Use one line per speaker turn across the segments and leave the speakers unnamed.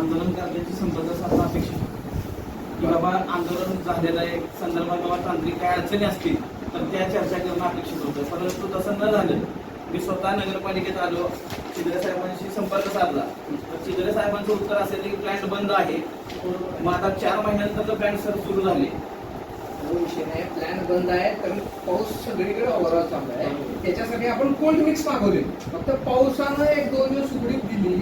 आंदोलन करण्याची संपर्क साधणं अपेक्षित की बाबा आंदोलन झालेलं आहे संदर्भात बाबा तांत्रिक काय अडचणी असतील तर त्या चर्चा करणं अपेक्षित होतं. परंतु तसं न झालं मी स्वतः नगरपालिकेत आलो चिदरे साहेबांशी संपर्क साधला. तर चिदरे साहेबांचं उत्तर असेल की प्लॅन्ट बंद आहे. मग आता चार महिन्यानंतर प्लॅन्ट सर सुरू झाले.
हो, विषय नाही. प्लॅन बंद आहे तर पाऊस सगळीकडे ओव्हरऑल चांगला आहे. त्याच्यासाठी आपण कोल्ड मिक्स मागवले. फक्त पावसानं एक दोन दिवस उघडीप दिली.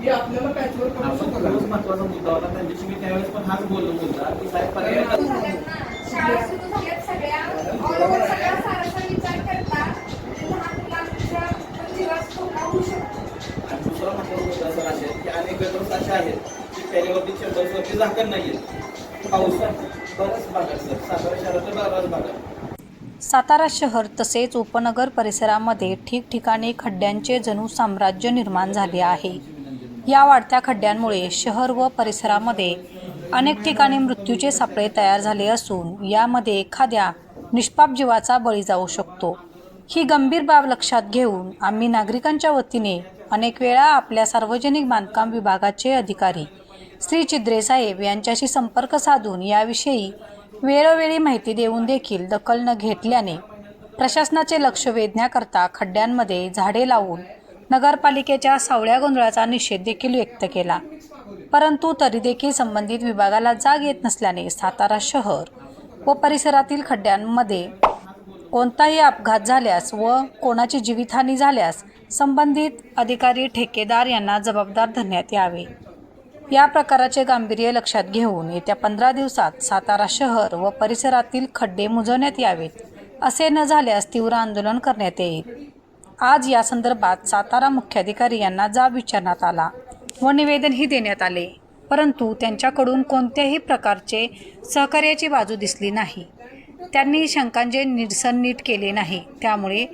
की आपल्याला पॅचवर करणं
आपण
सोपं
तोच
झालं
महत्त्वाचा मुद्दा होता त्यांच्याशी मी त्यावेळेस पण हाच बोललो बोलता की साहेब पर्याय
शाळा सुरू झाल्यात सगळ्या. ऑल ओव्हर सगळ्या साराचा विचार करता लहान मुलांच्या पण जीवास धोका होऊ शकतो.
आणि दुसरा महत्त्वाचा मुद्दा सर असेल की अनेक वेदर्स असे आहेत की त्याच्यावरती चेंबर्सवरती झाकण नाही पावसात बऱ्याच भागात सर. सातारा शहरातल्या बऱ्याच भागात
सातारा शहर तसेच उपनगर परिसरामध्ये ठिकठिकाणी खड्ड्यांचे जणू साम्राज्य निर्माण झाले आहे. या वाढत्या खड्ड्यांमुळे शहर व परिसरामध्ये अनेक ठिकाणी मृत्यूचे सापळे तयार झाले असून यामध्ये एखाद्या निष्पाप जीवाचा बळी जाऊ शकतो. ही गंभीर बाब लक्षात घेऊन आम्ही नागरिकांच्या वतीने अनेक वेळा आपल्या सार्वजनिक बांधकाम विभागाचे अधिकारी श्री चिद्रे साहेब यांच्याशी संपर्क साधून याविषयी वेळोवेळी माहिती देऊन देखील दखल न घेतल्याने प्रशासनाचे लक्ष वेधण्याकरता खड्ड्यांमध्ये झाडे लावून नगरपालिकेच्या सावळ्या गोंधळाचा निषेध देखील व्यक्त केला. परंतु तरी देखील संबंधित विभागाला जाग येत नसल्याने सातारा शहर व परिसरातील खड्ड्यांमध्ये कोणताही अपघात झाल्यास व कोणाची जीवितहानी झाल्यास संबंधित अधिकारी ठेकेदार यांना जबाबदार धरण्यात यावे. या प्रकाराचे गांभीर्य लक्षात घेऊन येत्या पंधरा दिवसात सातारा शहर व परिसरातील खड्डे मुजवण्यात यावेत असे न झाल्यास तीव्र आंदोलन करण्यात येईल. आज या संदर्भात सातारा मुख्याधिकारी यांना जाब विचारण्यात आला व निवेदनही देण्यात आले. परंतु त्यांच्याकडून कोणत्याही प्रकारचे सहकार्याची बाजू दिसली नाही. त्यांनी शंकांचे निरसन नीट केले नाही. त्यामुळे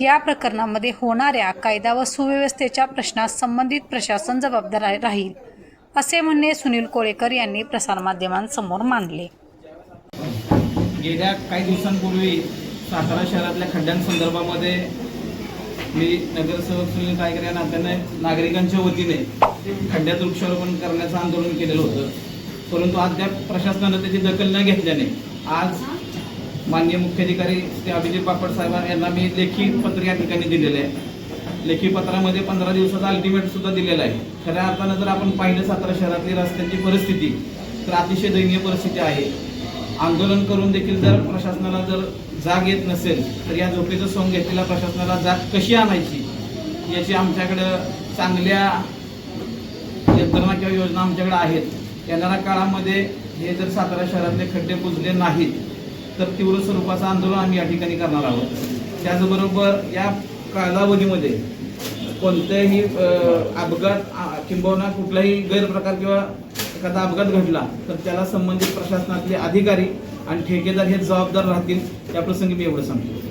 या प्रकरणामध्ये होणाऱ्या कायदा व सुव्यवस्थेच्या प्रश्नास संबंधित प्रशासन जबाबदार राहील असे म्हणणे सुनील कोळेकर यांनी प्रसारमाध्यमांसमोर मांडले.
गेल्या काही दिवसांपूर्वी सातारा शहरातल्या खड्ड्यांसंदर्भामध्ये मी नगरसेवक सुनील कायकर या नात्याने नागरिकांच्या वतीने खड्ड्यात वृक्षारोपण करण्याचं आंदोलन केलेलं होतं. परंतु अद्याप प्रशासनानं त्याची दखल न घेतल्याने आज माननीय मुख्याधिकारी श्री अभिजित बापट साहेब यांना मी लेखी पत्र या ठिकाणी दिलेलं आहे. लेखी पत्रामध्ये पंधरा दिवसाचा अल्टिमेट सुद्धा दिलेला आहे. खऱ्या अर्थानं जर आपण पाहिलं सातारा शहरातली रस्त्यांची परिस्थिती तर अतिशय दयनीय परिस्थिती आहे. आंदोलन करून देखील जर प्रशासनाला जर जाग येत नसेल तर या झोपेचं सोंग घेतलेल्या प्रशासनाला जाग कशी आणायची? याची आमच्याकडं चांगल्या यंत्रणा किंवा योजना आमच्याकडे आहेत. येणाऱ्या काळामध्ये हे जर सातारा शहरातले खड्डे पुजले नाहीत तर तीव्र स्वरूपाचं आंदोलन आम्ही या ठिकाणी करणार आहोत. त्याचबरोबर या कालावधीमध्ये कोणत्याही अपघात किंबहुना कुठलाही गैरप्रकार किंवा एखादा अपघात घडला तर त्याला संबंधित प्रशासनातले अधिकारी आणि ठेकेदार हे जबाबदार राहतील त्याप्रसंगी मी एवढं सांगतो.